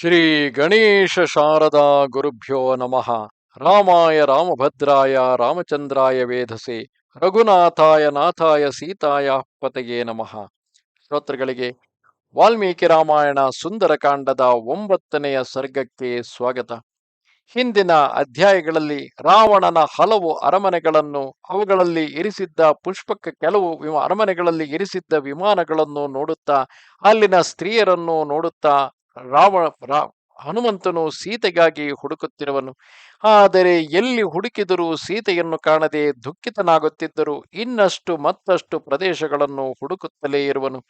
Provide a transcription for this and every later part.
ಶ್ರೀ ಗಣೇಶ ಶಾರದಾ ಗುರುಭ್ಯೋ ನಮಃ. ರಾಮಾಯ ರಾಮಭದ್ರಾಯ, ರಾಮಚಂದ್ರಾಯ ವೇಧಸೆ ರಘುನಾಥಾಯ, ನಾಥಾಯ, ಸೀತಾಯ ಪತೆಗೆ ನಮಃ. ಶ್ರೋತೃಗಳಿಗೆ, ವಾಲ್ಮೀಕಿ ರಾಮಾಯಣ ಸುಂದರಕಾಂಡದ ಒಂಬತ್ತನೆಯ ಸರ್ಗಕ್ಕೆ ಸ್ವಾಗತ. ಹಿಂದಿನ ಅಧ್ಯಾಯಗಳಲ್ಲಿ ರಾವಣನ ಹಲವು ಅರಮನೆಗಳನ್ನು, ಅವುಗಳಲ್ಲಿ ಇರಿಸಿದ್ದ ಪುಷ್ಪಕ್ಕೆ ಕೆಲವು ಅರಮನೆಗಳಲ್ಲಿ ಇರಿಸಿದ್ದ ವಿಮಾನಗಳನ್ನು ನೋಡುತ್ತಾ, ಅಲ್ಲಿನ ಸ್ತ್ರೀಯರನ್ನು ನೋಡುತ್ತಾ ರಾವಣ ರಾ, ಹನುಮಂತನು ಸೀತೆಗಾಗಿ ಹುಡುಕುತ್ತಿರುವನು. ಆದರೆ ಎಲ್ಲಿ ಹುಡುಕಿದರೂ ಸೀತೆಯನ್ನು ಕಾಣದೆ ದುಃಖಿತನಾಗುತ್ತಿದ್ದರು ಇನ್ನಷ್ಟು ಮತ್ತಷ್ಟು ಪ್ರದೇಶಗಳನ್ನು ಹುಡುಕುತ್ತಲೇ ಇರುವನು.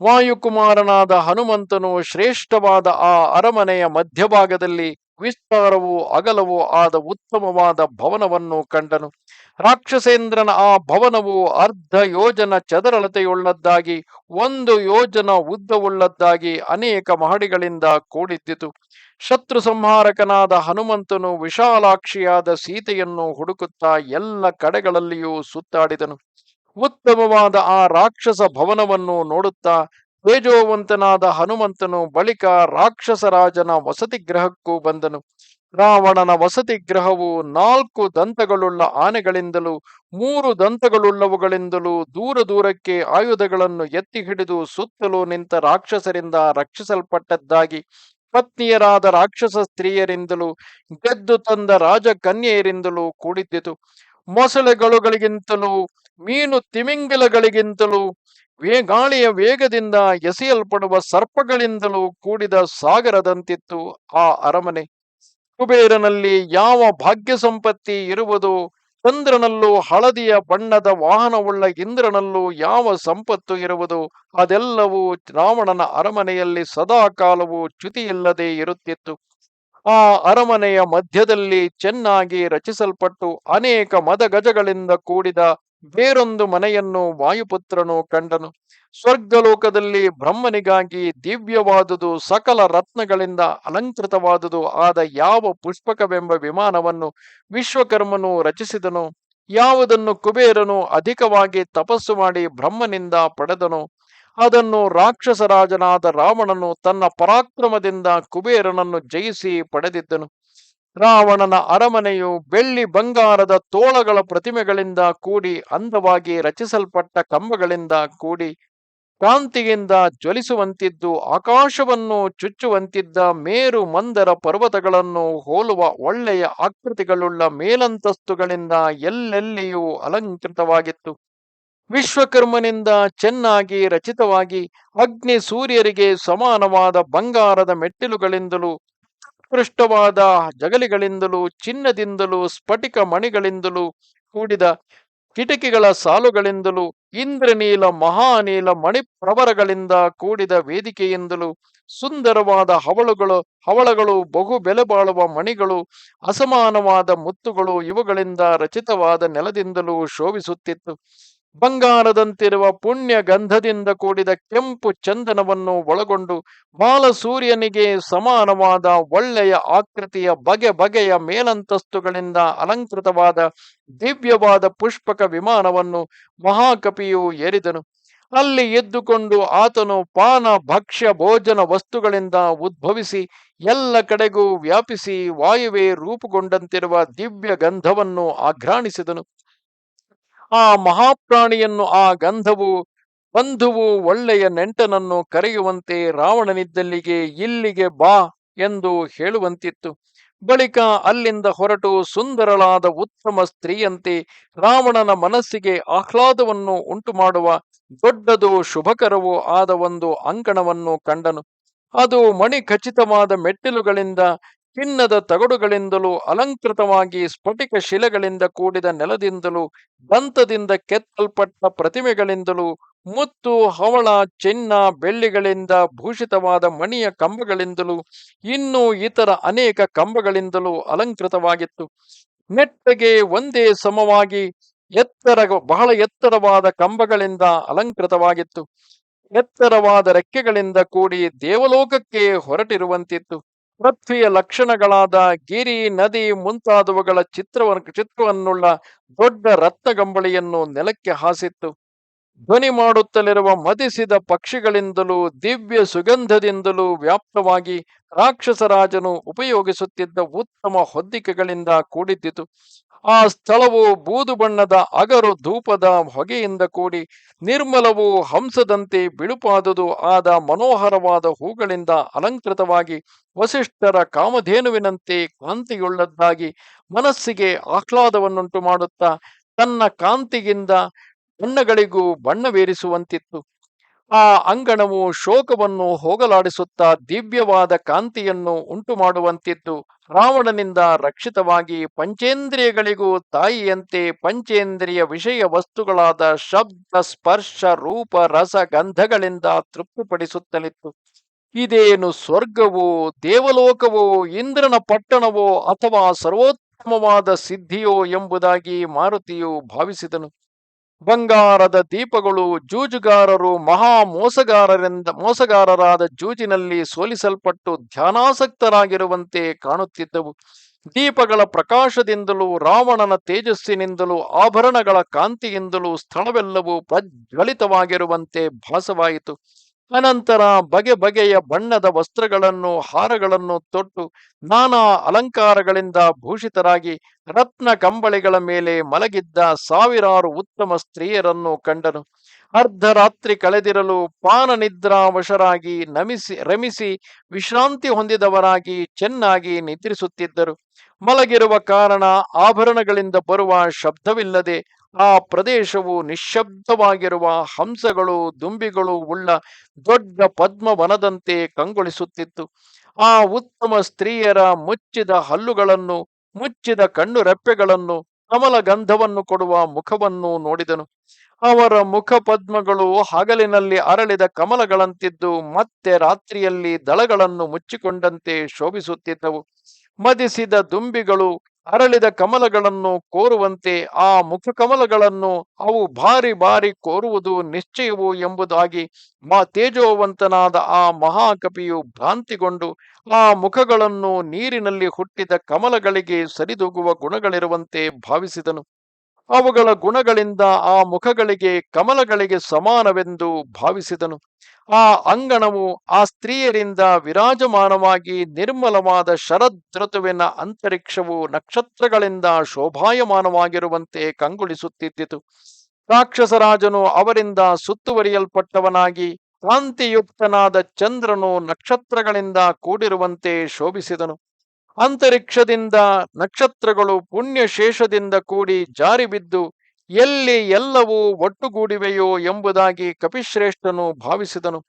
ವಾಯುಕುಮಾರನಾದ ಹನುಮಂತನು ಶ್ರೇಷ್ಠವಾದ ಆ ಅರಮನೆಯ ಮಧ್ಯಭಾಗದಲ್ಲಿ ವಿಸ್ತಾರವೂ ಅಗಲವೂ ಆದ ಉತ್ತಮವಾದ ಭವನವನ್ನು ಕಂಡನು. ರಾಕ್ಷಸೇಂದ್ರನ ಆ ಭವನವು ಅರ್ಧ ಯೋಜನ ಚದರಳತೆಯುಳ್ಳದ್ದಾಗಿ, ಒಂದು ಯೋಜನ ಉದ್ದವುಳ್ಳದ್ದಾಗಿ ಅನೇಕ ಮಹಡಿಗಳಿಂದ ಕೂಡಿದ್ದಿತು. ಶತ್ರು ಸಂಹಾರಕನಾದ ಹನುಮಂತನು ವಿಶಾಲಾಕ್ಷಿಯಾದ ಸೀತೆಯನ್ನು ಹುಡುಕುತ್ತಾ ಎಲ್ಲ ಕಡೆಗಳಲ್ಲಿಯೂ ಸುತ್ತಾಡಿದನು. ಉತ್ತಮವಾದ ಆ ರಾಕ್ಷಸ ಭವನವನ್ನು ನೋಡುತ್ತಾ ತೇಜೋವಂತನಾದ ಹನುಮಂತನು ಬಳಿಕ ರಾಕ್ಷಸರಾಜನ ವಸತಿ ಗೃಹಕ್ಕೂ ಬಂದನು. ರಾವಣನ ವಸತಿ ಗ್ರಹವು ನಾಲ್ಕು ದಂತಗಳುಳ್ಳ ಆನೆಗಳಿಂದಲೂ, ಮೂರು ದಂತಗಳುಳ್ಳವುಗಳಿಂದಲೂ ದೂರ ದೂರಕ್ಕೆ ಆಯುಧಗಳನ್ನು ಎತ್ತಿ ಹಿಡಿದು ಸುತ್ತಲೂ ನಿಂತ ರಾಕ್ಷಸರಿಂದ ರಕ್ಷಿಸಲ್ಪಟ್ಟದ್ದಾಗಿ ಪತ್ನಿಯರಾದ ರಾಕ್ಷಸ ಸ್ತ್ರೀಯರಿಂದಲೂ, ಗೆದ್ದು ತಂದ ರಾಜಕನ್ಯೆಯರಿಂದಲೂ ಕೂಡಿದ್ದಿತು. ಮೊಸಳೆಗಳುಗಳಿಗಿಂತಲೂ, ಮೀನು ತಿಮಿಂಗಿಲಗಳಿಗಿಂತಲೂ ವೇ ಗಾಳಿಯ ವೇಗದಿಂದ ಎಸೆಯಲ್ಪಡುವ ಸರ್ಪಗಳಿಂದಲೂ ಕೂಡಿದ ಸಾಗರದಂತಿತ್ತು ಆ ಅರಮನೆ. ಕುಬೇರನಲ್ಲಿ ಯಾವ ಭಾಗ್ಯ ಸಂಪತ್ತಿ ಇರುವುದು? ಚಂದ್ರನಲ್ಲೂ ಹಳದಿಯ ಬಣ್ಣದ ವಾಹನವುಳ್ಳ ಇಂದ್ರನಲ್ಲೂ ಯಾವ ಸಂಪತ್ತು ಇರುವುದು? ಅದೆಲ್ಲವೂ ರಾವಣನ ಅರಮನೆಯಲ್ಲಿ ಸದಾ ಕಾಲವು ಚ್ಯುತಿಯಿಲ್ಲದೆ ಇರುತ್ತಿತ್ತು. ಆ ಅರಮನೆಯ ಮಧ್ಯದಲ್ಲಿ ಚೆನ್ನಾಗಿ ರಚಿಸಲ್ಪಟ್ಟು ಅನೇಕ ಮದಗಜಗಳಿಂದ ಕೂಡಿದ ಬೇರೊಂದು ಮನೆಯನ್ನು ವಾಯುಪುತ್ರನು ಕಂಡನು. ಸ್ವರ್ಗಲೋಕದಲ್ಲಿ ಬ್ರಹ್ಮನಿಗಾಗಿ ದಿವ್ಯವಾದುದು ಸಕಲ ರತ್ನಗಳಿಂದ ಅಲಂಕೃತವಾದುದು ಆದ ಯಾವ ಪುಷ್ಪಕವೆಂಬ ವಿಮಾನವನ್ನು ವಿಶ್ವಕರ್ಮನು ರಚಿಸಿದನು, ಯಾವುದನ್ನು ಕುಬೇರನು ಅಧಿಕವಾಗಿ ತಪಸ್ಸು ಮಾಡಿ ಬ್ರಹ್ಮನಿಂದ ಪಡೆದನು, ಅದನ್ನು ರಾಕ್ಷಸರಾಜನಾದ ರಾವಣನು ತನ್ನ ಪರಾಕ್ರಮದಿಂದ ಕುಬೇರನನ್ನು ಜಯಿಸಿ ಪಡೆದಿದ್ದನು. ರಾವಣನ ಅರಮನೆಯು ಬೆಳ್ಳಿ ಬಂಗಾರದ ತೋಳಗಳ ಪ್ರತಿಮೆಗಳಿಂದ ಕೂಡಿ ಅಂದವಾಗಿ ರಚಿಸಲ್ಪಟ್ಟ ಕಂಬಗಳಿಂದ ಕೂಡಿ ಕಾಂತಿಯಿಂದ ಜ್ವಲಿಸುವಂತಿದ್ದು, ಆಕಾಶವನ್ನು ಚುಚ್ಚುವಂತಿದ್ದ ಮೇರು ಮಂದರ ಪರ್ವತಗಳನ್ನು ಹೋಲುವ ಒಳ್ಳೆಯ ಆಕೃತಿಗಳುಳ್ಳ ಮೇಲಂತಸ್ತುಗಳಿಂದ ಎಲ್ಲೆಲ್ಲಿಯೂ ಅಲಂಕೃತವಾಗಿತ್ತು. ವಿಶ್ವಕರ್ಮನಿಂದ ಚೆನ್ನಾಗಿ ರಚಿತವಾಗಿ ಅಗ್ನಿ ಸೂರ್ಯರಿಗೆ ಸಮಾನವಾದ ಬಂಗಾರದ ಮೆಟ್ಟಿಲುಗಳಿಂದಲೂ ಉತ್ಕೃಷ್ಟವಾದ ಜಗಲಿಗಳಿಂದಲೂ, ಚಿನ್ನದಿಂದಲೂ, ಸ್ಫಟಿಕ ಮಣಿಗಳಿಂದಲೂ ಕೂಡಿದ ಕಿಟಕಿಗಳ ಸಾಲುಗಳಿಂದಲೂ, ಇಂದ್ರನೀಲ ಮಹಾನೀಲ ಮಣಿಪ್ರವರಗಳಿಂದ ಕೂಡಿದ ವೇದಿಕೆಯಿಂದಲೂ, ಸುಂದರವಾದ ಹವಳುಗಳು, ಹವಳಗಳು, ಬಹು ಬೆಲೆ ಬಾಳುವ ಮಣಿಗಳು, ಅಸಮಾನವಾದ ಮುತ್ತುಗಳು ಇವುಗಳಿಂದ ರಚಿತವಾದ ನೆಲದಿಂದಲೂ ಶೋಭಿಸುತ್ತಿತ್ತು. ಬಂಗಾರದಂತಿರುವ ಪುಣ್ಯ ಗಂಧದಿಂದ ಕೂಡಿದ ಕೆಂಪು ಚಂದನವನ್ನು ಒಳಗೊಂಡು ಬಾಲಸೂರ್ಯನಿಗೆ ಸಮಾನವಾದ ಒಳ್ಳೆಯ ಆಕೃತಿಯ ಬಗೆ ಬಗೆಯ ಮೇಲಂತಸ್ತುಗಳಿಂದ ಅಲಂಕೃತವಾದ ದಿವ್ಯವಾದ ಪುಷ್ಪಕ ವಿಮಾನವನ್ನು ಮಹಾಕಪಿಯು ಏರಿದನು. ಅಲ್ಲಿ ಎದ್ದುಕೊಂಡು ಆತನು ಪಾನ, ಭಕ್ಷ್ಯ, ಭೋಜನ ವಸ್ತುಗಳಿಂದ ಉದ್ಭವಿಸಿ ಎಲ್ಲ ಕಡೆಗೂ ವ್ಯಾಪಿಸಿ ವಾಯುವೆ ರೂಪುಗೊಂಡಂತಿರುವ ದಿವ್ಯ ಗಂಧವನ್ನು ಆಘ್ರಾಣಿಸಿದನು. ಆ ಮಹಾಪ್ರಾಣಿಯನ್ನು, ಆ ಗಂಧವು ಬಂಧುವು ಒಳ್ಳೆಯ ನೆಂಟನನ್ನು ಕರೆಯುವಂತೆ ರಾವಣನಿದ್ದಲ್ಲಿಗೆ ಇಲ್ಲಿಗೆ ಬಾ ಎಂದು ಹೇಳುವಂತಿತ್ತು. ಬಳಿಕ ಅಲ್ಲಿಂದ ಹೊರಟು ಸುಂದರಳಾದ ಉತ್ತಮ ಸ್ತ್ರೀಯಂತೆ ರಾವಣನ ಮನಸ್ಸಿಗೆ ಆಹ್ಲಾದವನ್ನು ಉಂಟು ಮಾಡುವ ದೊಡ್ಡದು ಶುಭಕರವೂ ಆದ ಒಂದು ಅಂಕಣವನ್ನು ಕಂಡನು. ಅದು ಮಣಿ ಖಚಿತವಾದ ಮೆಟ್ಟಿಲುಗಳಿಂದ ಚಿನ್ನದ ತಗಡುಗಳಿಂದಲೂ, ಅಲಂಕೃತವಾಗಿ ಸ್ಫಟಿಕ ಶಿಲೆಗಳಿಂದ ಕೂಡಿದ ನೆಲದಿಂದಲೂ, ದಂತದಿಂದ ಕೆತ್ತಲ್ಪಟ್ಟ ಪ್ರತಿಮೆಗಳಿಂದಲೂ, ಮುತ್ತು, ಹವಳ, ಚಿನ್ನ, ಬೆಳ್ಳಿಗಳಿಂದ ಭೂಷಿತವಾದ ಮಣಿಯ ಕಂಬಗಳಿಂದಲೂ, ಇನ್ನೂ ಇತರ ಅನೇಕ ಕಂಬಗಳಿಂದಲೂ ಅಲಂಕೃತವಾಗಿತ್ತು. ನೆಟ್ಟಗೆ ಒಂದೇ ಸಮವಾಗಿ ಎತ್ತರ, ಬಹಳ ಎತ್ತರವಾದ ಕಂಬಗಳಿಂದ ಅಲಂಕೃತವಾಗಿತ್ತು. ಎತ್ತರವಾದ ರೆಕ್ಕೆಗಳಿಂದ ಕೂಡಿ ದೇವಲೋಕಕ್ಕೆ ಹೊರಟಿರುವಂತಿತ್ತು. ಪೃಥ್ವಿಯ ಲಕ್ಷಣಗಳಾದ ಗಿರಿ, ನದಿ ಮುಂತಾದವುಗಳ ಚಿತ್ರವನ್ನು ಚಿತ್ರವನ್ನುಳ್ಳ ದೊಡ್ಡ ರತ್ನಗಂಬಳಿಯನ್ನು ನೆಲಕ್ಕೆ ಹಾಸಿತ್ತು. ಧ್ವನಿ ಮಾಡುತ್ತಲಿರುವ ಮದಿಸಿದ ಪಕ್ಷಿಗಳಿಂದಲೂ, ದಿವ್ಯ ಸುಗಂಧದಿಂದಲೂ ವ್ಯಾಪ್ತವಾಗಿ ರಾಕ್ಷಸರಾಜನು ಉಪಯೋಗಿಸುತ್ತಿದ್ದ ಉತ್ತಮ ಹೊದ್ದಿಕೆಗಳಿಂದ ಕೂಡಿದ್ದಿತು. ಆ ಸ್ಥಳವು ಬೂದು ಬಣ್ಣದ ಅಗರು ಧೂಪದ ಹೊಗೆಯಿಂದ ಕೂಡಿ ನಿರ್ಮಲವು ಹಂಸದಂತೆ ಬಿಳುಪಾದುದು ಆದ ಮನೋಹರವಾದ ಹೂಗಳಿಂದ ಅಲಂಕೃತವಾಗಿ ವಸಿಷ್ಠರ ಕಾಮಧೇನುವಿನಂತೆ ಕಾಂತಿಯುಳ್ಳದ್ದಾಗಿ ಮನಸ್ಸಿಗೆ ಆಹ್ಲಾದವನ್ನುಂಟು ಮಾಡುತ್ತಾ ತನ್ನ ಕಾಂತಿಗಿಂದ ಬಣ್ಣಗಳಿಗೂ ಬಣ್ಣವೇರಿಸುವಂತಿತ್ತು. ಆ ಅಂಗಣವು ಶೋಕವನ್ನು ಹೋಗಲಾಡಿಸುತ್ತಾ ದಿವ್ಯವಾದ ಕಾಂತಿಯನ್ನು ಉಂಟು ಮಾಡುವಂತಿದ್ದು ರಾವಣನಿಂದ ರಕ್ಷಿತವಾಗಿ ಪಂಚೇಂದ್ರಿಯಗಳಿಗೂ ತಾಯಿಯಂತೆ ಪಂಚೇಂದ್ರಿಯ ವಿಷಯ ವಸ್ತುಗಳಾದ ಶಬ್ದ, ಸ್ಪರ್ಶ, ರೂಪ, ರಸ, ಗಂಧಗಳಿಂದ ತೃಪ್ತಿಪಡಿಸುತ್ತಲಿತ್ತು. ಇದೇನು ಸ್ವರ್ಗವೋ, ದೇವಲೋಕವೋ, ಇಂದ್ರನ ಪಟ್ಟಣವೋ ಅಥವಾ ಸರ್ವೋತ್ತಮವಾದ ಸಿದ್ಧಿಯೋ ಎಂಬುದಾಗಿ ಮಾರುತಿಯು ಭಾವಿಸಿದನು. ಬಂಗಾರದ ದೀಪಗಳು ಜೂಜುಗಾರರು ಮಹಾ ಮೋಸಗಾರರಿಂದ ಮೋಸಗಾರರಾದ ಜೂಜಿನಲ್ಲಿ ಸೋಲಿಸಲ್ಪಟ್ಟು ಧ್ಯಾನಾಸಕ್ತರಾಗಿರುವಂತೆ ಕಾಣುತ್ತಿದ್ದವು. ದೀಪಗಳ ಪ್ರಕಾಶದಿಂದಲೂ ರಾವಣನ ತೇಜಸ್ಸಿನಿಂದಲೂ ಆಭರಣಗಳ ಕಾಂತಿಯಿಂದಲೂ ಸ್ಥಳವೆಲ್ಲವೂ ಪ್ರಜ್ವಲಿತವಾಗಿರುವಂತೆ ಭಾಸವಾಯಿತು. ಅನಂತರ ಬಗೆ ಬಗೆಯ ಬಣ್ಣದ ವಸ್ತ್ರಗಳನ್ನು, ಹಾರಗಳನ್ನು ತೊಟ್ಟು ನಾನಾ ಅಲಂಕಾರಗಳಿಂದ ಭೂಷಿತರಾಗಿ ರತ್ನ ಕಂಬಳಿಗಳ ಮೇಲೆ ಮಲಗಿದ್ದ ಸಾವಿರಾರು ಉತ್ತಮ ಸ್ತ್ರೀಯರನ್ನು ಕಂಡನು. ಅರ್ಧರಾತ್ರಿ ಕಳೆದಿರಲು ಪಾನ ನಿದ್ರಾವಶರಾಗಿ ನಮಿಸಿ, ರಮಿಸಿ ವಿಶ್ರಾಂತಿ ಹೊಂದಿದವರಾಗಿ ಚೆನ್ನಾಗಿ ನಿದ್ರಿಸುತ್ತಿದ್ದರು. ಮಲಗಿರುವ ಕಾರಣ ಆಭರಣಗಳಿಂದ ಬರುವ ಶಬ್ದವಿಲ್ಲದೆ ಆ ಪ್ರದೇಶವು ನಿಶ್ಶಬ್ದವಾಗಿರುವ ಹಂಸಗಳು, ದುಂಬಿಗಳು ಉಳ್ಳ ದೊಡ್ಡ ಪದ್ಮವನದಂತೆ ಕಂಗೊಳಿಸುತ್ತಿತ್ತು. ಆ ಉತ್ತಮ ಸ್ತ್ರೀಯರ ಮುಚ್ಚಿದ ಹಲ್ಲುಗಳನ್ನು, ಮುಚ್ಚಿದ ಕಣ್ಣು ರೆಪ್ಪೆಗಳನ್ನು ಕಮಲ ಗಂಧವನ್ನು ಕೊಡುವ ಮುಖವನ್ನು ನೋಡಿದನು. ಅವರ ಮುಖ ಪದ್ಮಗಳು ಹಗಲಿನಲ್ಲಿ ಅರಳಿದ ಕಮಲಗಳಂತಿದ್ದು ಮತ್ತೆ ರಾತ್ರಿಯಲ್ಲಿ ದಳಗಳನ್ನು ಮುಚ್ಚಿಕೊಂಡಂತೆ ಶೋಭಿಸುತ್ತಿದ್ದವು. ಮದಿಸಿದ ದುಂಬಿಗಳು ಅರಳಿದ ಕಮಲಗಳನ್ನು ಕೋರುವಂತೆ ಆ ಮುಖ ಕಮಲಗಳನ್ನು ಅವು ಬಾರಿ ಬಾರಿ ಕೋರುವುದು ನಿಶ್ಚಯವು ಎಂಬುದಾಗಿ ಮಾ ತೇಜೋವಂತನಾದ ಆ ಮಹಾಕಪಿಯು ಭ್ರಾಂತಿಗೊಂಡು ಆ ಮುಖಗಳನ್ನು ನೀರಿನಲ್ಲಿ ಹುಟ್ಟಿದ ಕಮಲಗಳಿಗೆ ಸರಿದೂಗುವ ಗುಣಗಳಿರುವಂತೆ ಭಾವಿಸಿದನು. ಅವುಗಳ ಗುಣಗಳಿಂದ ಆ ಮುಖಗಳಿಗೆ ಕಮಲಗಳಿಗೆ ಸಮಾನವೆಂದು ಭಾವಿಸಿದನು. ಆ ಅಂಗಣವು ಆ ಸ್ತ್ರೀಯರಿಂದ ವಿರಾಜಮಾನವಾಗಿ ನಿರ್ಮಲವಾದ ಶರದೃತುವಿನ ಅಂತರಿಕ್ಷವು ನಕ್ಷತ್ರಗಳಿಂದ ಶೋಭಾಯಮಾನವಾಗಿರುವಂತೆ ಕಂಗೊಳಿಸುತ್ತಿದ್ದಿತು. ರಾಕ್ಷಸರಾಜನು ಅವರಿಂದ ಸುತ್ತುವರಿಯಲ್ಪಟ್ಟವನಾಗಿ ಕಾಂತಿಯುಕ್ತನಾದ ಚಂದ್ರನು ನಕ್ಷತ್ರಗಳಿಂದ ಕೂಡಿರುವಂತೆ ಶೋಭಿಸಿದನು. ಅಂತರಿಕ್ಷದಿಂದ ನಕ್ಷತ್ರಗಳು ಪುಣ್ಯಶೇಷದಿಂದ ಕೂಡಿ ಜಾರಿ ಬಿದ್ದು ಎಲ್ಲಿ ಎಲ್ಲವೂ ಒಟ್ಟುಗೂಡಿವೆಯೋ ಎಂಬುದಾಗಿ ಕಪಿಶ್ರೇಷ್ಠನು ಭಾವಿಸಿದನು.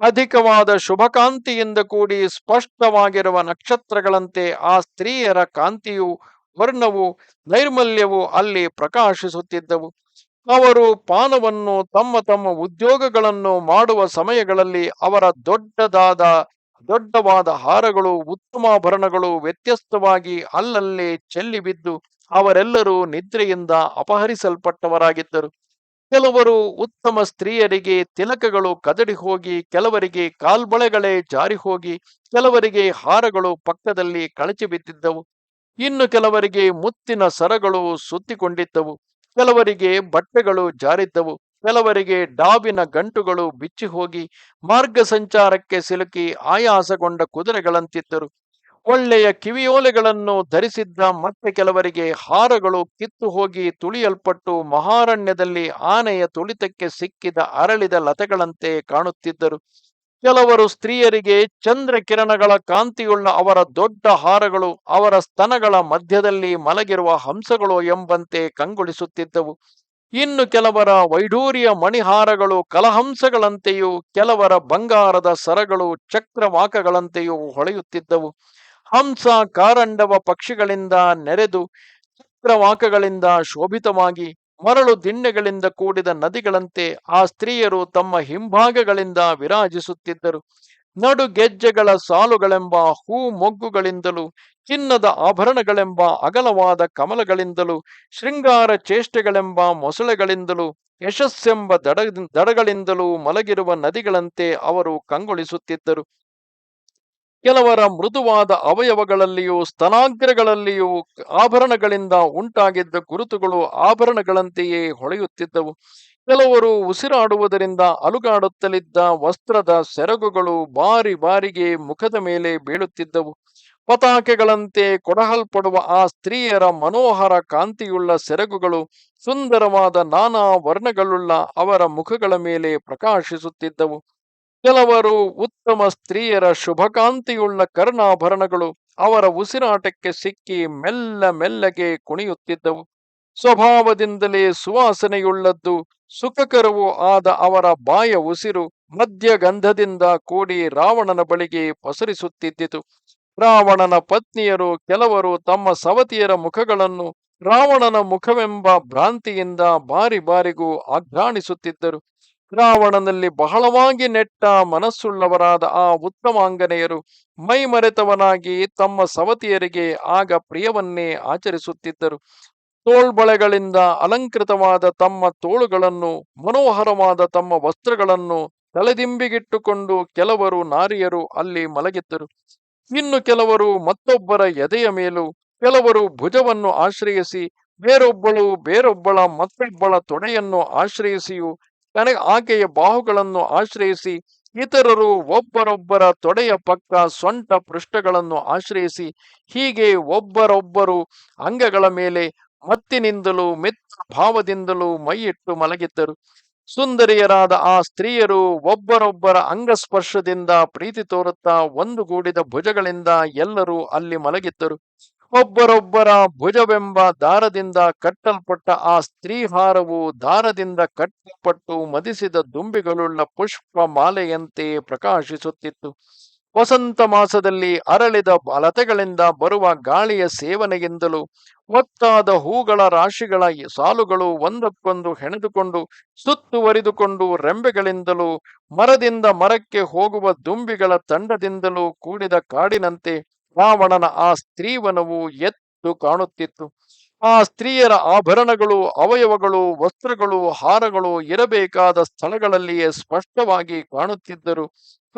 ಅಧಿಕವಾದ ಶುಭಕಾಂತಿಯಿಂದ ಕೂಡಿ ಸ್ಪಷ್ಟವಾಗಿರುವ ನಕ್ಷತ್ರಗಳಂತೆ ಆ ಸ್ತ್ರೀಯರ ಕಾಂತಿಯು ವರ್ಣವು ನೈರ್ಮಲ್ಯವು ಅಲ್ಲಿ ಪ್ರಕಾಶಿಸುತ್ತಿದ್ದವು. ಅವರು ಪಾನವನ್ನು ತಮ್ಮ ತಮ್ಮ ಉದ್ಯೋಗಗಳನ್ನು ಮಾಡುವ ಸಮಯಗಳಲ್ಲಿ ಅವರ ದೊಡ್ಡದಾದ ದೊಡ್ಡವಾದ ಹಾರಗಳು ಉತ್ತಮಾಭರಣಗಳು ವ್ಯತ್ಯಸ್ತವಾಗಿ ಅಲ್ಲಲ್ಲಿ ಚೆಲ್ಲಿ ಬಿದ್ದು ಅವರೆಲ್ಲರೂ ನಿದ್ರೆಯಿಂದ ಅಪಹರಿಸಲ್ಪಟ್ಟವರಾಗಿದ್ದರು. ಕೆಲವರು ಉತ್ತಮ ಸ್ತ್ರೀಯರಿಗೆ ತಿಲಕಗಳು ಕದಡಿ ಹೋಗಿ, ಕೆಲವರಿಗೆ ಕಾಲ್ಬಳೆಗಳೇ ಜಾರಿ ಹೋಗಿ, ಕೆಲವರಿಗೆ ಹಾರಗಳು ಪಕ್ಕದಲ್ಲಿ ಕಳಚಿ ಬಿದ್ದಿದ್ದವು. ಇನ್ನು ಕೆಲವರಿಗೆ ಮುತ್ತಿನ ಸರಗಳು ಸುತ್ತಿಕೊಂಡಿದ್ದವು. ಕೆಲವರಿಗೆ ಬಟ್ಟೆಗಳು ಜಾರಿದ್ದವು. ಕೆಲವರಿಗೆ ಡಾಬಿನ ಗಂಟುಗಳು ಬಿಚ್ಚಿ ಹೋಗಿ ಮಾರ್ಗ ಸಂಚಾರಕ್ಕೆ ಸಿಲುಕಿ ಆಯಾಸಗೊಂಡ ಕುದುರೆಗಳಂತಿದ್ದರು. ಒಳ್ಳೆಯ ಕಿವಿಯೋಲೆಗಳನ್ನು ಧರಿಸಿದ್ದ ಮತ್ತೆ ಕೆಲವರಿಗೆ ಹಾರಗಳು ಕಿತ್ತು ಹೋಗಿ ತುಳಿಯಲ್ಪಟ್ಟು ಮಹಾರಣ್ಯದಲ್ಲಿ ಆನೆಯ ತುಳಿತಕ್ಕೆ ಸಿಕ್ಕಿದ ಅರಳಿದ ಲತೆಗಳಂತೆ ಕಾಣುತ್ತಿದ್ದರು. ಕೆಲವರು ಸ್ತ್ರೀಯರಿಗೆ ಚಂದ್ರ ಕಿರಣಗಳ ಕಾಂತಿಯುಳ್ಳ ಅವರ ದೊಡ್ಡ ಹಾರಗಳು ಅವರ ಸ್ತನಗಳ ಮಧ್ಯದಲ್ಲಿ ಮಲಗಿರುವ ಹಂಸಗಳು ಎಂಬಂತೆ ಕಂಗೊಳಿಸುತ್ತಿದ್ದವು. ಇನ್ನು ಕೆಲವರ ವೈಢೂರ್ಯ ಮಣಿಹಾರಗಳು ಕಲಹಂಸಗಳಂತೆಯೂ, ಕೆಲವರ ಬಂಗಾರದ ಸರಗಳು ಚಕ್ರವಾಕಗಳಂತೆಯೂ ಹೊಳೆಯುತ್ತಿದ್ದವು. ಹಂಸ, ಕಾರಂಡವ ಪಕ್ಷಿಗಳಿಂದ ನೆರೆದು ಚಕ್ರವಾಕಗಳಿಂದ ಶೋಭಿತವಾಗಿ ಮರಳು ದಿಣ್ಣೆಗಳಿಂದ ಕೂಡಿದ ನದಿಗಳಂತೆ ಆ ಸ್ತ್ರೀಯರು ತಮ್ಮ ಹಿಂಭಾಗಗಳಿಂದ ವಿರಾಜಿಸುತ್ತಿದ್ದರು. ನಡು ಗೆಜ್ಜೆಗಳ ಸಾಲುಗಳೆಂಬ ಹೂ ಮೊಗ್ಗುಗಳಿಂದಲೂ ಚಿನ್ನದ ಆಭರಣಗಳೆಂಬ ಅಗಲವಾದ ಕಮಲಗಳಿಂದಲೂ, ಶೃಂಗಾರ ಚೇಷ್ಟೆಗಳೆಂಬ ಮೊಸಳೆಗಳಿಂದಲೂ, ಯಶಸ್ಸೆಂಬ ದಡ, ದಡಗಳಿಂದಲೂ ಮಲಗಿರುವ ನದಿಗಳಂತೆ ಅವರು ಕಂಗೊಳಿಸುತ್ತಿದ್ದರು. ಕೆಲವರ ಮೃದುವಾದ ಅವಯವಗಳಲ್ಲಿಯೂ, ಸ್ತನಾಗ್ರಗಳಲ್ಲಿಯೂ ಆಭರಣಗಳಿಂದ ಉಂಟಾಗಿದ್ದ ಗುರುತುಗಳು ಆಭರಣಗಳಂತೆಯೇ ಹೊಳೆಯುತ್ತಿದ್ದವು. ಕೆಲವರು ಉಸಿರಾಡುವುದರಿಂದ ಅಲುಗಾಡುತ್ತಲಿದ್ದ ವಸ್ತ್ರದ ಸೆರಗುಗಳು ಬಾರಿ ಬಾರಿಗೆ ಮುಖದ ಮೇಲೆ ಬೀಳುತ್ತಿದ್ದವು. ಪತಾಕೆಗಳಂತೆ ಕೊಡಹಲ್ಪಡುವ ಆ ಸ್ತ್ರೀಯರ ಮನೋಹರ ಕಾಂತಿಯುಳ್ಳ ಸೆರಗುಗಳು ಸುಂದರವಾದ ನಾನಾ ವರ್ಣಗಳುಳ್ಳ ಅವರ ಮುಖಗಳ ಮೇಲೆ ಪ್ರಕಾಶಿಸುತ್ತಿದ್ದವು. ಕೆಲವರು ಉತ್ತಮ ಸ್ತ್ರೀಯರ ಶುಭಕಾಂತಿಯುಳ್ಳ ಕರ್ಣಾಭರಣಗಳು ಅವರ ಉಸಿರಾಟಕ್ಕೆ ಸಿಕ್ಕಿ ಮೆಲ್ಲ ಮೆಲ್ಲಗೆ ಕುಣಿಯುತ್ತಿದ್ದವು. ಸ್ವಭಾವದಿಂದಲೇ ಸುವಾಸನೆಯುಳ್ಳದ್ದು, ಸುಖಕರವೂ ಆದ ಅವರ ಬಾಯ ಉಸಿರು ಮದ್ಯಗಂಧದಿಂದ ಕೂಡಿ ರಾವಣನ ಬಳಿಗೆ ಪಸರಿಸುತ್ತಿದ್ದಿತು. ರಾವಣನ ಪತ್ನಿಯರು ಕೆಲವರು ತಮ್ಮ ಸವತಿಯರ ಮುಖಗಳನ್ನು ರಾವಣನ ಮುಖವೆಂಬ ಭ್ರಾಂತಿಯಿಂದ ಬಾರಿ ಬಾರಿಗೂ ಆಘ್ರಾಣಿಸುತ್ತಿದ್ದರು. ರಾವಣನಲ್ಲಿ ಬಹಳವಾಗಿ ನೆಟ್ಟ ಮನಸ್ಸುಳ್ಳವರಾದ ಆ ಉತ್ತಮಾಂಗನೆಯರು ಮೈಮರೆತವನಾಗಿ ತಮ್ಮ ಸವತಿಯರಿಗೆ ಆಗ ಪ್ರಿಯವನ್ನೇ ಆಚರಿಸುತ್ತಿದ್ದರು. ತೋಳ್ಬಳೆಗಳಿಂದ ಅಲಂಕೃತವಾದ ತಮ್ಮ ತೋಳುಗಳನ್ನು, ಮನೋಹರವಾದ ತಮ್ಮ ವಸ್ತ್ರಗಳನ್ನು ತಲೆದಿಂಬಿಗಿಟ್ಟುಕೊಂಡು ಕೆಲವರು ನಾರಿಯರು ಅಲ್ಲಿ ಮಲಗಿದ್ದರು. ಇನ್ನು ಕೆಲವರು ಮತ್ತೊಬ್ಬರ ಎದೆಯ ಮೇಲೂ, ಕೆಲವರು ಭುಜವನ್ನು ಆಶ್ರಯಿಸಿ, ಬೇರೊಬ್ಬಳು ಬೇರೊಬ್ಬಳ ಮತ್ತೊಬ್ಬಳ ತೊಡೆಯನ್ನು ಆಶ್ರಯಿಸಿಯೂ ಕನ ಆಕೆಯ ಬಾಹುಗಳನ್ನು ಆಶ್ರಯಿಸಿ, ಇತರರು ಒಬ್ಬರೊಬ್ಬರ ತೊಡೆಯ ಪಕ್ಕ ಸೊಂಟ ಪೃಷ್ಠಗಳನ್ನು ಆಶ್ರಯಿಸಿ, ಹೀಗೆ ಒಬ್ಬರೊಬ್ಬರು ಅಂಗಗಳ ಮೇಲೆ ಮತ್ತಿನಿಂದಲೂ ಮಿತ್ರ ಭಾವದಿಂದಲೂ ಮೈಯಿಟ್ಟು ಮಲಗಿದ್ದರು. ಸುಂದರಿಯರಾದ ಆ ಸ್ತ್ರೀಯರು ಒಬ್ಬರೊಬ್ಬರ ಅಂಗಸ್ಪರ್ಶದಿಂದ ಪ್ರೀತಿ ತೋರುತ್ತಾ ಒಂದುಗೂಡಿದ ಭುಜಗಳಿಂದ ಎಲ್ಲರೂ ಅಲ್ಲಿ ಮಲಗಿದ್ದರು. ಒಬ್ಬರೊಬ್ಬರ ಭುಜವೆಂಬ ದಾರದಿಂದ ಕಟ್ಟಲ್ಪಟ್ಟ ಆ ಸ್ತ್ರೀಹಾರವು ದಾರದಿಂದ ಕಟ್ಟಲ್ಪಟ್ಟು ಮದಿಸಿದ ದುಂಬಿಗಳುಳ್ಳ ಪುಷ್ಪ ಮಾಲೆಯಂತೆ ಪ್ರಕಾಶಿಸುತ್ತಿತ್ತು. ವಸಂತ ಮಾಸದಲ್ಲಿ ಅರಳಿದ ಲತೆಗಳಿಂದ ಬರುವ ಗಾಳಿಯ ಸೇವನೆಯಿಂದಲೂ ಒತ್ತಾದ ಹೂಗಳ ರಾಶಿಗಳ ಸಾಲುಗಳು ಒಂದಕ್ಕೊಂದು ಹೆಣೆದುಕೊಂಡು ಸುತ್ತುವರಿದುಕೊಂಡು ರೆಂಬೆಗಳಿಂದಲೂ ಮರದಿಂದ ಮರಕ್ಕೆ ಹೋಗುವ ದುಂಬಿಗಳ ತಂಡದಿಂದಲೂ ಕೂಡಿದ ಕಾಡಿನಂತೆ ರಾವಣನ ಆ ಸ್ತ್ರೀವನವು ಎತ್ತು ಕಾಣುತ್ತಿತ್ತು. ಆ ಸ್ತ್ರೀಯರ ಆಭರಣಗಳು, ಅವಯವಗಳು, ವಸ್ತ್ರಗಳು, ಹಾರಗಳು ಇರಬೇಕಾದ ಸ್ಥಳಗಳಲ್ಲಿಯೇ ಸ್ಪಷ್ಟವಾಗಿ ಕಾಣುತ್ತಿದ್ದರು.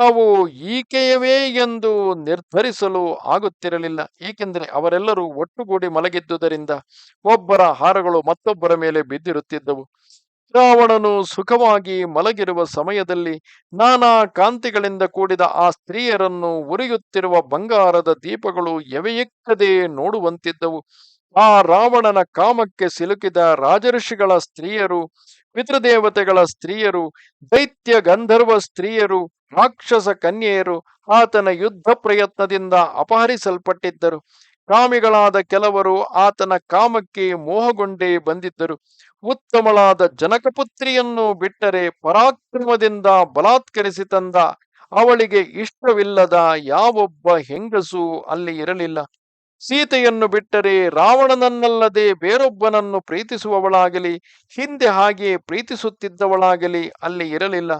ಅವು ಈಕೆಯವೇ ಎಂದು ನಿರ್ಧರಿಸಲು ಆಗುತ್ತಿರಲಿಲ್ಲ. ಏಕೆಂದರೆ ಅವರೆಲ್ಲರೂ ಒಟ್ಟುಗೂಡಿ ಮಲಗಿದ್ದುದರಿಂದ ಒಬ್ಬರ ಹಾರಗಳು ಮತ್ತೊಬ್ಬರ ಮೇಲೆ ಬಿದ್ದಿರುತ್ತಿದ್ದವು. ರಾವಣನು ಸುಖವಾಗಿ ಮಲಗಿರುವ ಸಮಯದಲ್ಲಿ ನಾನಾ ಕಾಂತಿಗಳಿಂದ ಕೂಡಿದ ಆ ಸ್ತ್ರೀಯರನ್ನು ಉರಿಯುತ್ತಿರುವ ಬಂಗಾರದ ದೀಪಗಳು ಎವೆಯಕ್ಕದೆ ನೋಡುವಂತಿದ್ದವು. ಆ ರಾವಣನ ಕಾಮಕ್ಕೆ ಸಿಲುಕಿದ ರಾಜಋಷಿಗಳ ಸ್ತ್ರೀಯರು, ಪಿತೃದೇವತೆಗಳ ಸ್ತ್ರೀಯರು, ದೈತ್ಯ ಗಂಧರ್ವ ಸ್ತ್ರೀಯರು, ರಾಕ್ಷಸ ಕನ್ಯೆಯರು ಆತನ ಯುದ್ಧ ಪ್ರಯತ್ನದಿಂದ ಅಪಹರಿಸಲ್ಪಟ್ಟಿದ್ದರು. ಕಾಮಿಗಳಾದ ಕೆಲವರು ಆತನ ಕಾಮಕ್ಕೆ ಮೋಹಗೊಂಡೇ ಬಂದಿದ್ದರು. ಉತ್ತಮಳಾದ ಜನಕಪುತ್ರಿಯನ್ನು ಬಿಟ್ಟರೆ ಪರಾಕ್ರಮದಿಂದ ಬಲಾತ್ಕರಿಸಿ ತಂದ ಅವಳಿಗೆ ಇಷ್ಟವಿಲ್ಲದ ಯಾವೊಬ್ಬ ಹೆಂಗಸು ಅಲ್ಲಿ ಇರಲಿಲ್ಲ. ಸೀತೆಯನ್ನು ಬಿಟ್ಟರೆ ರಾವಣನನ್ನಲ್ಲದೆ ಬೇರೊಬ್ಬನನ್ನು ಪ್ರೀತಿಸುವವಳಾಗಲಿ, ಹಿಂದೆ ಹಾಗೆ ಪ್ರೀತಿಸುತ್ತಿದ್ದವಳಾಗಲಿ ಅಲ್ಲಿ ಇರಲಿಲ್ಲ.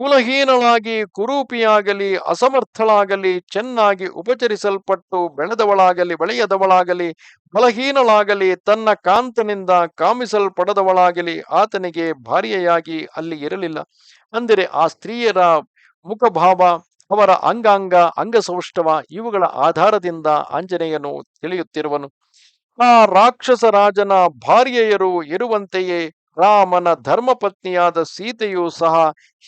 ಕುಲಹೀನಳಾಗಿ, ಕುರೂಪಿಯಾಗಲಿ, ಅಸಮರ್ಥಳಾಗಲಿ, ಚೆನ್ನಾಗಿ ಉಪಚರಿಸಲ್ಪಟ್ಟು ಬೆಳೆದವಳಾಗಲಿ, ಬೆಳೆಯದವಳಾಗಲಿ, ಬಲಹೀನಳಾಗಲಿ, ತನ್ನ ಕಾಂತನಿಂದ ಕಾಮಿಸಲ್ಪಡದವಳಾಗಲಿ ಆತನಿಗೆ ಭಾರ್ಯೆಯಾಗಿ ಅಲ್ಲಿ ಇರಲಿಲ್ಲ. ಅಂದರೆ ಆ ಸ್ತ್ರೀಯರ ಮುಖಭಾವ ಅವರ ಅಂಗಾಂಗ, ಅಂಗಸೌಷ್ಠವ ಇವುಗಳ ಆಧಾರದಿಂದ ಆಂಜನೇಯನು ತಿಳಿಯುತ್ತಿರುವನು. ಆ ರಾಕ್ಷಸ ರಾಜನ ಭಾರ್ಯೆಯರು ಇರುವಂತೆಯೇ ರಾಮನ ಧರ್ಮಪತ್ನಿಯಾದ ಸೀತೆಯೂ ಸಹ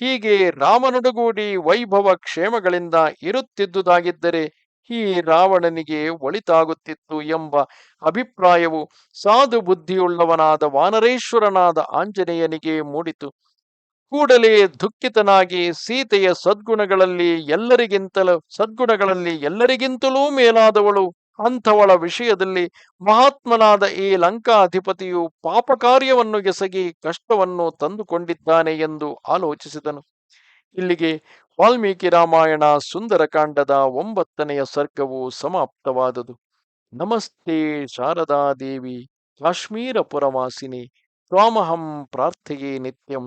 ಹೀಗೆ ರಾಮನುಡುಗೂಡಿ ವೈಭವ ಕ್ಷೇಮಗಳಿಂದ ಇರುತ್ತಿದ್ದುದಾಗಿದ್ದರೆ ಈ ರಾವಣನಿಗೆ ಒಳಿತಾಗುತ್ತಿತ್ತು ಎಂಬ ಅಭಿಪ್ರಾಯವು ಸಾಧು ಬುದ್ಧಿಯುಳ್ಳವನಾದ ವಾನರೇಶ್ವರನಾದ ಆಂಜನೇಯನಿಗೆ ಮೂಡಿತು. ಕೂಡಲೇ ದುಃಖಿತನಾಗಿ ಸೀತೆಯ ಸದ್ಗುಣಗಳಲ್ಲಿ ಎಲ್ಲರಿಗಿಂತಲೂ ಸದ್ಗುಣಗಳಲ್ಲಿ ಎಲ್ಲರಿಗಿಂತಲೂ ಮೇಲಾದವಳು. ಅಂಥವಳ ವಿಷಯದಲ್ಲಿ ಮಹಾತ್ಮನಾದ ಈ ಲಂಕಾಧಿಪತಿಯು ಪಾಪ ಕಾರ್ಯವನ್ನು ಎಸಗಿ ಕಷ್ಟವನ್ನು ತಂದುಕೊಂಡಿದ್ದಾನೆ ಎಂದು ಆಲೋಚಿಸಿದನು. ಇಲ್ಲಿಗೆ ವಾಲ್ಮೀಕಿ ರಾಮಾಯಣ ಸುಂದರಕಾಂಡದ ಒಂಬತ್ತನೆಯ ಸರ್ಗವು ಸಮಾಪ್ತವಾದುದು. ನಮಸ್ತೆ ಶಾರದಾದೇವಿ ಕಾಶ್ಮೀರ ಪುರವಾಸಿನಿ ಸ್ವಾಮಹಂ ಪ್ರಾರ್ಥೆಯೇ ನಿತ್ಯಂ.